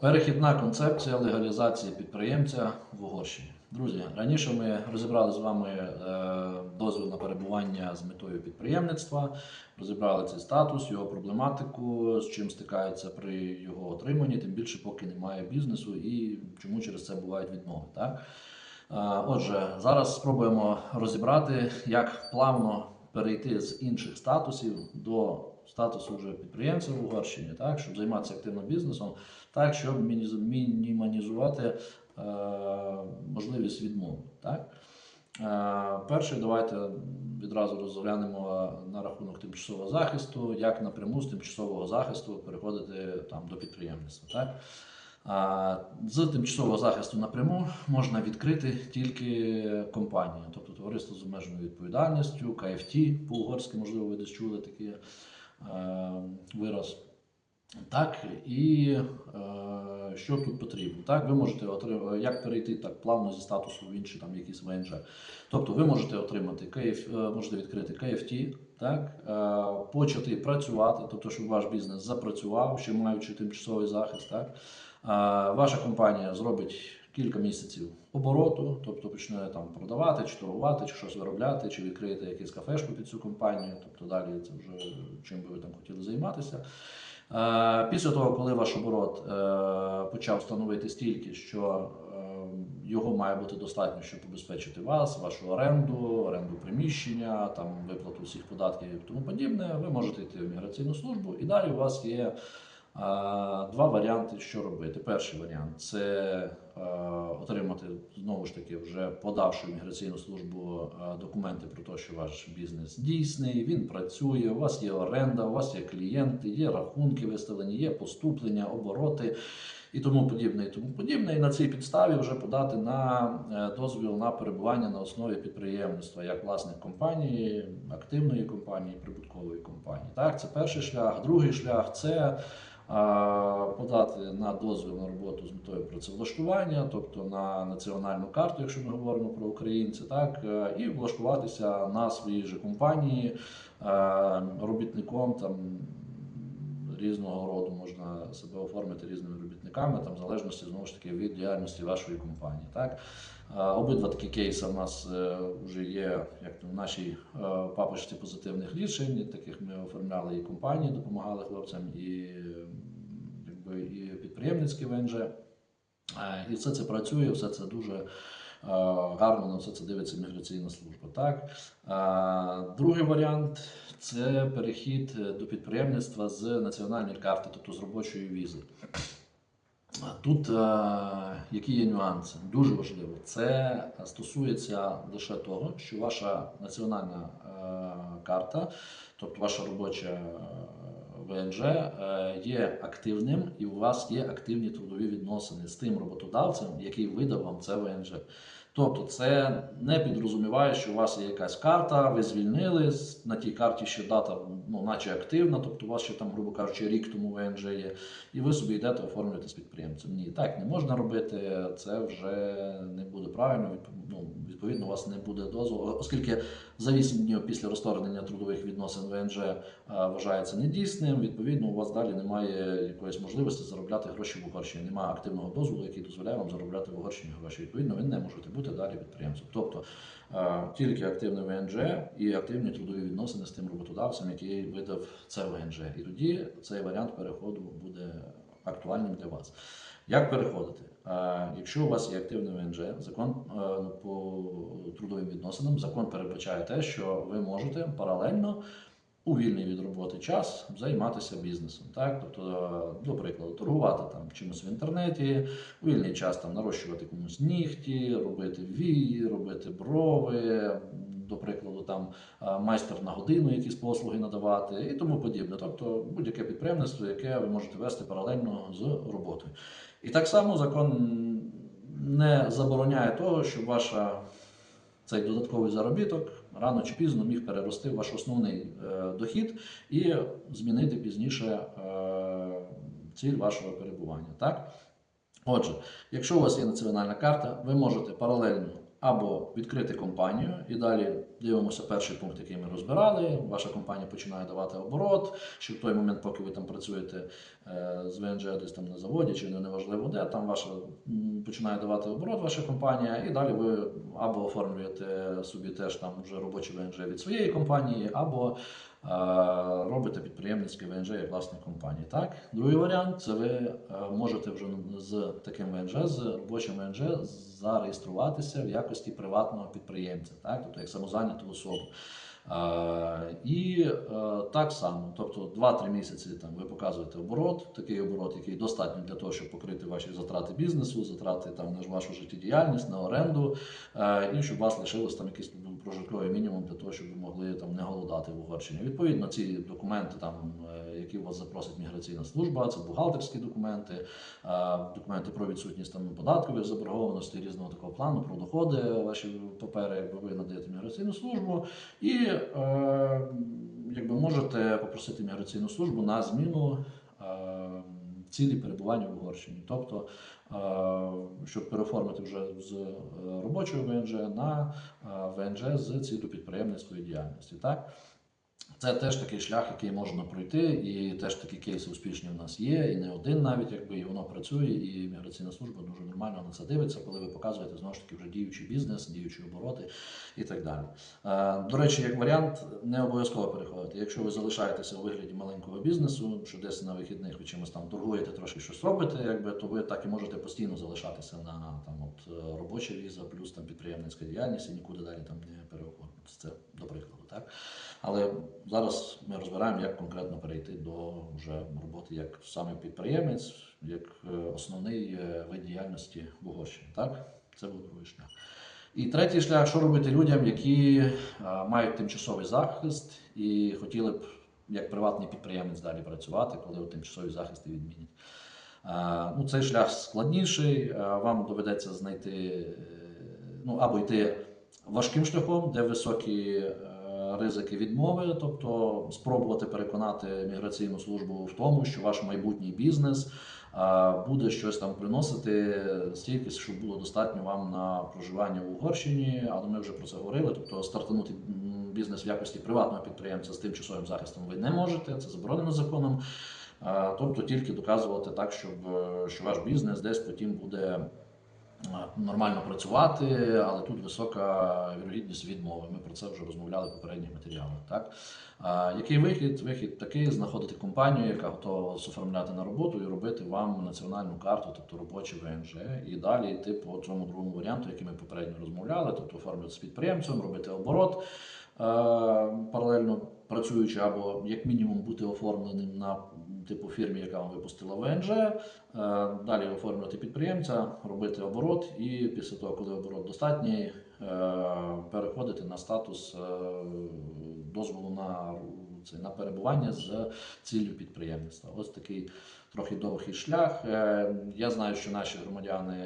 Перехідна концепція легалізації підприємця в Угорщині. Друзі, раніше ми розібрали з вами е, дозвіл на перебування з метою підприємництва, розібрали цей статус, його проблематику, з чим стикаються при його отриманні, тим більше поки немає бізнесу і чому через це бувають відмови. Так? Е, Отже, зараз спробуємо розібрати, як плавно перейти з інших статусів до статусу вже підприємця в Угорщині, так, щоб займатися активно бізнесом, так, щоб мінімізувати е, можливість відмови. Так? Е, перше, давайте відразу розглянемо на рахунок тимчасового захисту, як напряму з тимчасового захисту переходити там, до підприємництва. Так? З тимчасового захисту напряму можна відкрити тільки компанію, тобто товариство з обмеженою відповідальністю, КФТ, по-угорськи, можливо, ви десь чули такий е, вираз. Так, і е, що тут потрібно? Так, ви можете отримати, як перейти так плавно зі статусу в інший там якийсь ВНЖ. Тобто ви можете отримати КФ, е, можете відкрити КФТ, так, е, почати працювати, тобто, щоб ваш бізнес запрацював, ще маючи тимчасовий захист. Так. Е, Ваша компанія зробить кілька місяців обороту, тобто почне там продавати, чи торгувати, чи щось виробляти, чи відкриєте якусь кафешку під цю компанію, тобто далі це вже чим би ви там хотіли займатися. Е, Після того, коли ваш оборот е, почав становити стільки, що е, його має бути достатньо, щоб обезпечити вас, вашу оренду, оренду приміщення, там виплату всіх податків і тому подібне, ви можете йти в міграційну службу, і далі у вас є два варіанти, що робити. Перший варіант це отримати знову ж таки, вже подавши в міграційну службу е, документи про те, що ваш бізнес дійсний, він працює, у вас є оренда, у вас є клієнти, є рахунки виставлені, є поступлення, обороти і тому подібне, і тому подібне. І на цій підставі вже подати на е, дозвіл на перебування на основі підприємництва як власник компанії, активної компанії, прибуткової компанії. Так, це перший шлях. Другий шлях це подати на дозвіл на роботу з метою працевлаштування, тобто на національну карту, якщо ми говоримо про українця, так е, і влаштуватися на своїй же компанії е, робітником там. Різного роду можна себе оформити різними робітниками, там в залежності знову ж таки від діяльності вашої компанії. Так? Обидва такі кейси в нас е, вже є як в нашій е, папочці позитивних рішень. Таких ми оформляли і компанії, допомагали хлопцям, і, якби, і підприємницькі ВНЖ. Е, І все це працює, все це дуже гарно на все це дивиться міграційна служба. Так? Другий варіант це перехід е, до підприємництва з національної карти, тобто з робочої візи. Тут е, які є нюанси? Дуже важливо. Це стосується лише того, що ваша національна е, карта, тобто ваша робоча ВНЖ, е, є активним і у вас є активні трудові відносини з тим роботодавцем, який видав вам це ВНЖ. Тобто це не підрозуміває, що у вас є якась карта, ви звільнили, на тій карті ще дата, ну, наче активна, тобто у вас ще там, грубо кажучи, рік тому ВНЖ є, і ви собі йдете оформлюєте з підприємцем. Ні, так не можна робити, це вже не буде правильно, ну, відповідно, у вас не буде дозволу, оскільки за 8 днів після розторгнення трудових відносин ВНЖ е, вважається недійсним, відповідно, у вас далі немає якоїсь можливості заробляти гроші в Угорщині, немає активного дозволу, який дозволяє вам заробляти в Угорщині гроші. Відповідно, ви не можете бути далі підприємцем. Тобто е, тільки активний ВНЖ і активні трудові відносини з тим роботодавцем, який видав це ВНЖ. І тоді цей варіант переходу буде актуальним для вас. Як переходити? Е, Якщо у вас є активний ВНЖ, закон е, по трудовим відносинам, закон передбачає те, що ви можете паралельно у вільний від роботи час займатися бізнесом. Так? Тобто, е, до прикладу, торгувати там чимось в інтернеті, у вільний час там нарощувати комусь нігті, робити вії, робити брови, до прикладу, там е, майстер на годину якісь послуги надавати і тому подібне. Тобто будь-яке підприємництво, яке ви можете вести паралельно з роботою. І так само закон не забороняє того, щоб ваша цей додатковий заробіток рано чи пізно міг перерости ваш основний е, дохід і змінити пізніше е, ціль вашого перебування. Так? Отже, якщо у вас є національна карта, ви можете паралельно або відкрити компанію і далі дивимося перший пункт, який ми розбирали. Ваша компанія починає давати оборот. Що в той момент, поки ви там працюєте е, з ВНЖ десь там на заводі, чи не неважливо де, там ваша починає давати оборот ваша компанія, і далі ви або оформлюєте собі теж там вже робочі ВНЖ від своєї компанії, або робите підприємницьке ВНЖ як власник компанії. Так? Другий варіант це ви е, можете вже з таким ВНЖ, з робочим ВНЖ зареєструватися в якості приватного підприємця, так? тобто як самозайняту особу. І е, так само, тобто 2-3 місяці там ви показуєте оборот, такий оборот, який достатньо для того, щоб покрити ваші затрати бізнесу, затрати там на вашу життєдіяльність, на оренду, е, і щоб у вас лишилось там якийсь прожитковий мінімум для того, щоб ви могли там не голодати в Угорщині. Відповідно, ці документи, там, е, які у вас запросить міграційна служба, це бухгалтерські документи, е, документи про відсутність там податкових заборгованостей різного такого плану, про доходи, ваші папери, якби ви надаєте міграційну службу, і е, якби можете попросити міграційну службу на зміну. Цілі перебування в Угорщині, тобто, е, щоб переформити вже з е, робочого ВНЖ на е, ВНЖ з цілю підприємницької діяльності. Так? Це теж такий шлях, який можна пройти, і теж такі кейси успішні в нас є, і не один навіть, якби і воно працює, і міграційна служба дуже нормально на це дивиться, коли ви показуєте знову ж таки вже діючий бізнес, діючі обороти і так далі. Е, До речі, як варіант, не обов'язково переходити. Якщо ви залишаєтеся у вигляді маленького бізнесу, що десь на вихідних ви чимось там торгуєте, трошки щось робите, якби то ви так і можете постійно залишатися на там от е, робоча віза, плюс там підприємницька діяльність і нікуди далі там не переоформитися. Це до прикладу, так. Але зараз ми розбираємо, як конкретно перейти до вже роботи як саме підприємець, як е, основний е, вид діяльності в Угорщині. Так? Це був другий шлях. І третій шлях, що робити людям, які мають тимчасовий захист і хотіли б як приватний підприємець далі працювати, коли тимчасові захисти відмінять. Ну, цей шлях складніший. Вам доведеться знайти е, ну, або йти важким шляхом, де високі ризики відмови, тобто спробувати переконати міграційну службу в тому, що ваш майбутній бізнес буде щось там приносити стільки, щоб було достатньо вам на проживання в Угорщині. Але ми вже про це говорили. Тобто стартанути бізнес в якості приватного підприємця з тимчасовим захистом ви не можете, це заборонено законом. Тобто тільки доказувати так, щоб е, що ваш бізнес десь потім буде нормально працювати, але тут висока вірогідність відмови. Ми про це вже розмовляли в попередніх матеріалах. Так? Який вихід? Вихід такий: знаходити компанію, яка готова вас оформляти на роботу і робити вам національну карту, тобто робоче ВНЖ, і далі йти по цьому другому варіанту, який ми попередньо розмовляли, тобто оформлювати з підприємцем, робити оборот. е, Паралельно працюючи або як мінімум бути оформленим на типу фірмі, яка вам випустила ВНЖ, е, далі оформлювати підприємця, робити оборот, і після того, коли оборот достатній, е, переходити на статус е, дозволу на, на перебування з ціллю підприємництва. Ось такий трохи довгий шлях. Я знаю, що наші громадяни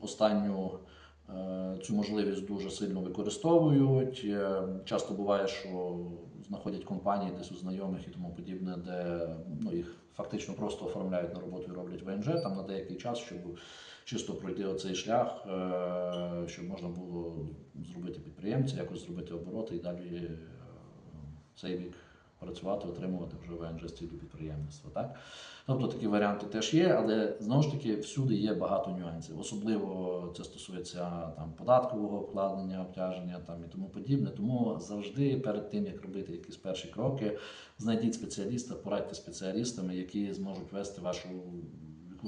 останню цю можливість дуже сильно використовують. Часто буває, що знаходять компанії десь у знайомих і тому подібне, де ну, їх фактично просто оформляють на роботу і роблять ВНЖ там на деякий час, щоб чисто пройти оцей шлях, е, щоб можна було зробити підприємця, якось зробити обороти і далі е, цей вік працювати, отримувати вже з цілі підприємництва. Так? Тобто такі варіанти теж є, але знову ж таки всюди є багато нюансів. Особливо це стосується там податкового обкладення, обтяження там і тому подібне. Тому завжди перед тим як робити якісь перші кроки, знайдіть спеціаліста, порадьте спеціалістами, які зможуть вести вашу.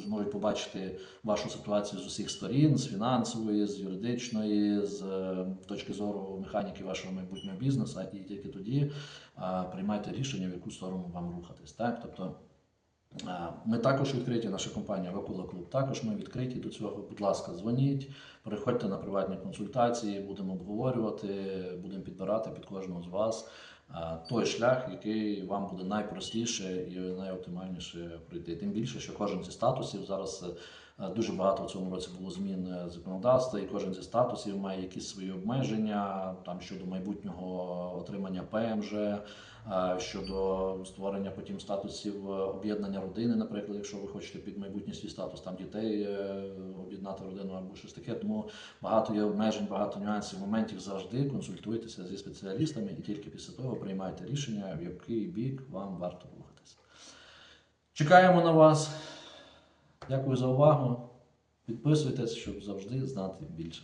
Зможуть побачити вашу ситуацію з усіх сторін, з фінансової, з юридичної, з е, точки зору механіки вашого майбутнього бізнесу, і тільки тоді приймайте рішення, в яку сторону вам рухатись. Так? Тобто ми також відкриті, наша компанія Вакула Клуб. Також ми відкриті до цього. Будь ласка, дзвоніть, переходьте на приватні консультації, будемо обговорювати, будемо підбирати під кожного з вас той шлях, який вам буде найпростіше і найоптимальніше пройти. Тим більше, що кожен зі статусів зараз Дуже багато в цьому році було змін е, законодавства, і кожен зі статусів має якісь свої обмеження там щодо майбутнього отримання ПМЖ, е, щодо створення потім статусів е, об'єднання родини, наприклад, якщо ви хочете під майбутній свій статус там дітей е, об'єднати родину або щось таке. Тому багато є обмежень, багато нюансів, моментів завжди консультуйтеся зі спеціалістами і тільки після того приймайте рішення, в який бік вам варто рухатися. Чекаємо на вас. Дякую за увагу. Підписуйтесь, щоб завжди знати більше.